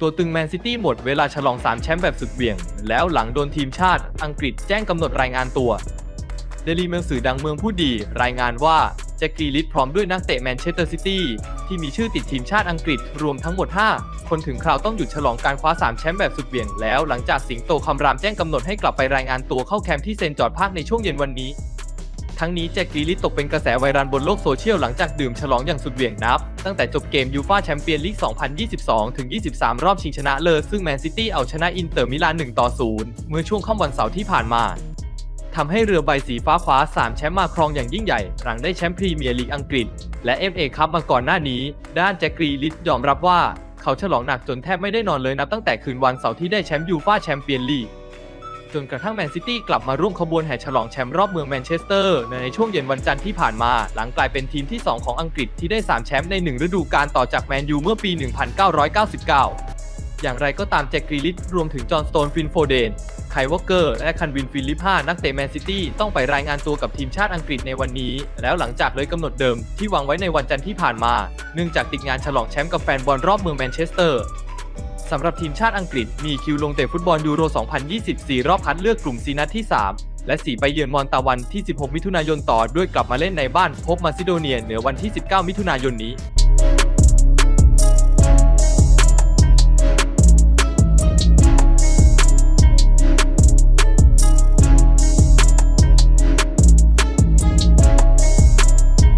ตัวตึงแมนซิตี้หมดเวลาฉลอง 3 แชมป์แบบสุดเหวี่ยง แล้วหลังโดนทีมชาติอังกฤษแจ้งกำหนดรายงานตัว เดลีเมลสื่อดังเมืองผู้ดี รายงานว่าแจ็คกรีลิชพร้อมด้วยนักเตะแมนเชสเตอร์ซิตี้ที่มีชื่อติดทีมชาติอังกฤษรวมทั้งหมด 5 คนถึงคราวต้องหยุดฉลองการคว้า 3 แชมป์แบบสุดเหวี่ยงแล้วหลังจากสิงโตคำรามแจ้งกำหนดให้กลับไปรายงานตัวเข้าแคมป์ที่เซนจอร์จพาคในช่วงเย็นวันนี้ ทั้งนี้แจ็คกรีลิชตกเป็นกระแสไวรัลบนโลกโซเชียลหลังจากดื่มฉลองอย่างสุดเหวี่ยงนับ ตั้งแต่จบเกมยูฟาแชมเปี้ยนลีก 2022 ถึง 23 รอบชิงชนะเลิศซึ่งแมนซิตี้เอาชนะอินเตอร์มิลาน 1 ต่อ 0 เมื่อช่วงค่ำวันเสาร์ที่ผ่านมาทำให้เรือใบสีฟ้าคว้า 3 แชมป์มาครองอย่างยิ่งใหญ่ หลังได้แชมป์พรีเมียร์ลีกอังกฤษ และ FA คัพมาก่อนหน้านี้ ด้านแจ็คกรีลิชยอมรับว่า เขาฉลองหนักจนแทบไม่ได้นอนเลยนับตั้งแต่คืนวันเสาร์ที่ได้แชมป์ยูฟาแชมเปี้ยนลีก จนกระทั่งแมนซิตี้กลับมาร่วมขบวนแห่ฉลองแชมป์รอบเมืองแมนเชสเตอร์ ในช่วงเย็นวันจันทร์ที่ผ่านมา หลังกลายเป็นทีมที่ 2 ของอังกฤษที่ได้ 3 แชมป์ใน 1 ฤดูกาลต่อจากแมนยูเมื่อปี 1999 อย่างไรก็ตามแจ็คกรีลิชรวมถึงจอห์นสโตนฟินโฟเดนไควอเกอร์และคันวินฟิลิป5นักเตะแมนซิตี้ต้องไปรายงานตัวกับทีมชาติอังกฤษในวันนี้ แล้วหลังจากเลยกำหนดเดิมที่วางไว้ในวันจันทร์ที่ผ่านมา เนื่องจากติดงานฉลองแชมป์กับแฟนบอลรอบเมืองแมนเชสเตอร์ สำหรับทีมชาติอังกฤษมีคิวลงเตะฟุตบอลยูโร 2024 รอบคัดเลือกกลุ่มซีนัดที่ 3 และ 4 ไปเยือนมอนตาวันที่ 16 มิถุนายนต่อด้วยกลับมาเล่นในบ้านพบมาซิโดเนียเหนือวันที่ 19 มิถุนายนนี้